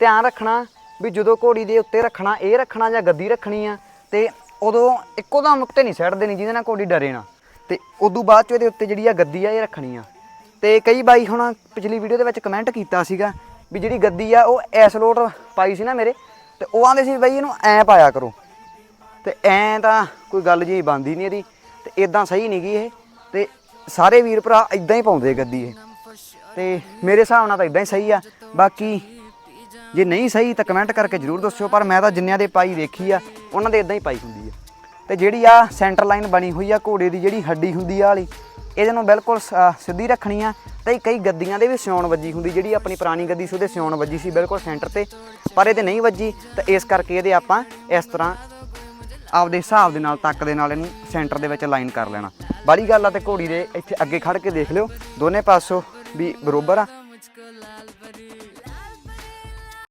ਧਿਆਨ ਰੱਖਣਾ ਵੀ ਜਦੋਂ ਘੋੜੀ ਦੇ ਉੱਤੇ ਰੱਖਣਾ, ਇਹ ਰੱਖਣਾ ਜਾਂ ਗੱਦੀ ਰੱਖਣੀ ਆ, ਤੇ ਉਦੋਂ ਇੱਕੋ ਦਮ ਉੱਤੇ ਨਹੀਂ ਸੈੱਟ ਦੇਣੀ ਜਿਹਦੇ ਨਾਲ ਘੋੜੀ ਡਰੇ ਨਾ। ਤੇ ਉਦੋਂ ਬਾਅਦ ਚ ਇਹਦੇ ਉੱਤੇ ਜਿਹੜੀ ਆ ਗੱਦੀ ਆ, ਇਹ ਰੱਖਣੀ ਆ। ਤੇ ਕਈ ਬਾਈ ਹੁਣ ਪਿਛਲੀ ਵੀਡੀਓ ਦੇ ਵਿੱਚ ਕਮੈਂਟ ਕੀਤਾ ਸੀਗਾ ਵੀ ਜਿਹੜੀ ਗੱਦੀ ਆ, ਉਹ ਐਸ ਲੋਟ ਪਾਈ ਸੀ ਨਾ ਮੇਰੇ, ਤੇ ਉਹ ਆਂਦੇ ਸੀ ਬਈ ਇਹਨੂੰ ਐ ਪਾਇਆ ਕਰੋ। ਤੇ ਐ ਤਾਂ ਕੋਈ ਗੱਲ ਜੀ ਬਣਦੀ ਨਹੀਂ ਇਹਦੀ, ਤੇ ਇਦਾਂ ਸਹੀ ਨਹੀਂ ਗਈ ਇਹ। ਤੇ ਸਾਰੇ ਵੀਰ ਭਰਾ ਇਦਾਂ ਹੀ ਪਾਉਂਦੇ ਗੱਦੀ ਇਹ। ਤੇ ਮੇਰੇ ਹਿਸਾਬ ਨਾਲ ਤਾਂ ਇਦਾਂ ਹੀ ਸਹੀ ਆ। ਬਾਕੀ ਜੇ ਨਹੀਂ ਸਹੀ ਤਾਂ ਕਮੈਂਟ ਕਰਕੇ ਜਰੂਰ ਦੱਸਿਓ, ਪਰ ਮੈਂ ਤਾਂ ਜਿੰਨਿਆਂ ਦੇ ਪਾਈ ਦੇਖੀ ਆ, ਉਹਨਾਂ ਦੇ ਇਦਾਂ ਹੀ ਪਾਈ ਹੁੰਦੀ ਆ। ਤੇ ਜਿਹੜੀ ਆ ਸੈਂਟਰ ਲਾਈਨ ਬਣੀ ਹੋਈ ਆ, ਘੋੜੇ ਦੀ ਜਿਹੜੀ ਹੱਡੀ ਹੁੰਦੀ ਆ ਵਾਲੀ, ਇਹਦੇ ਨੂੰ ਬਿਲਕੁਲ ਸ- ਸਿੱਧੀ ਰੱਖਣੀ ਆ ਤੇ ਕਈ ਗੱਦੀਆਂ ਦੇ ਵੀ ਸਿਉਣ ਵੱਜੀ ਹੁੰਦੀ, ਜਿਹੜੀ ਆਪਣੀ ਪੁਰਾਣੀ ਗੱਦੀ ਸੀ, ਉਹਦੇ ਸਿਉਣ ਵੱਜੀ ਸੀ ਬਿਲਕੁਲ ਸੈਂਟਰ ਤੇ, ਪਰ ਇਹਦੇ ਨਹੀਂ ਵੱਜੀ, ਤਾਂ ਇਸ ਕਰਕੇ ਇਹਦੇ ਆਪਾਂ ਇਸ ਤਰ੍ਹਾਂ ਆਪਦੇ ਹਿਸਾਬ ਦੇ ਨਾਲ, ਤੱਕ ਦੇ ਨਾਲ ਇਹਨੂੰ ਸੈਂਟਰ ਦੇ ਵਿੱਚ ਲਾਈਨ ਕਰ ਲੈਣਾ। ਬਾੜੀ ਗੱਲ ਆ ਤੇ ਘੋੜੀ ਦੇ ਇੱਥੇ ਅੱਗੇ ਖੜ ਕੇ ਦੇਖ ਲਿਓ, ਦੋਨੇ ਪਾਸੋਂ ਵੀ ਬਰੋਬਰ ਆ।